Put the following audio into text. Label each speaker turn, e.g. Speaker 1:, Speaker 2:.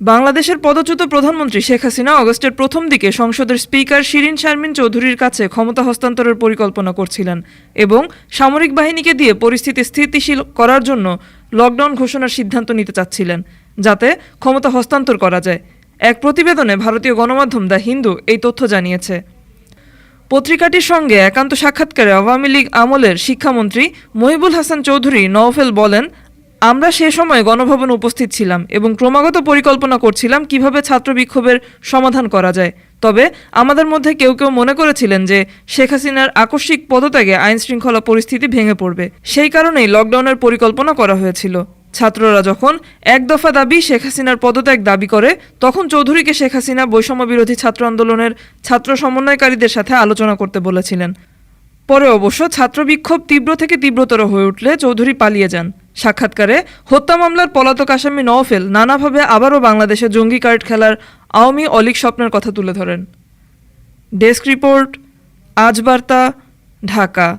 Speaker 1: বাংলাদেশের পদচ্যুত প্রধানমন্ত্রী শেখ হাসিনা অগস্টের প্রথম দিকে সংসদের স্পিকার শিরিন শারমিন চৌধুরীর কাছে ক্ষমতা হস্তান্তরের পরিকল্পনা করছিলেন এবং সামরিক বাহিনীকে দিয়ে পরিস্থিতি স্থিতিশীল করার জন্য লকডাউন ঘোষণার সিদ্ধান্ত নিতে চাচ্ছিলেন, যাতে ক্ষমতা হস্তান্তর করা যায়। এক প্রতিবেদনে ভারতীয় গণমাধ্যম দ্য হিন্দু এই তথ্য জানিয়েছে। পত্রিকাটির সঙ্গে একান্ত সাক্ষাৎকারে আওয়ামী লীগ আমলের শিক্ষামন্ত্রী মহিবুল হাসান চৌধুরী নওফেল বলেন আমরা সে সময় গণভবনে উপস্থিত ছিলাম এবং ক্রমাগত পরিকল্পনা করছিলাম কীভাবে ছাত্র বিক্ষোভের সমাধান করা যায়। তবে আমাদের মধ্যে কেউ কেউ মনে করেছিলেন যে শেখ হাসিনার আকস্মিক পদত্যাগে আইন শৃঙ্খলা পরিস্থিতি ভেঙে পড়বে। সেই কারণেই লকডাউনের পরিকল্পনা করা হয়েছিল। ছাত্ররা যখন এক দফা দাবি শেখ হাসিনার পদত্যাগ দাবি করে, তখন চৌধুরীকে শেখ হাসিনা বৈষম্য বিরোধী ছাত্র আন্দোলনের ছাত্র সমন্বয়কারীদের সাথে আলোচনা করতে বলেছিলেন। পরে অবশ্য ছাত্র বিক্ষোভ তীব্র থেকে তীব্রতর হয়ে উঠলে চৌধুরী পালিয়ে যান। সাক্ষাৎকারে হত্যা মামলার পলাতক আসামি নওফেল নানাভাবে আবারও বাংলাদেশে জঙ্গি কার্ড খেলার আওয়ামী অলিক স্বপ্নের কথা তুলে ধরেন। ডেস্ক রিপোর্ট, আজ বার্তা, ঢাকা।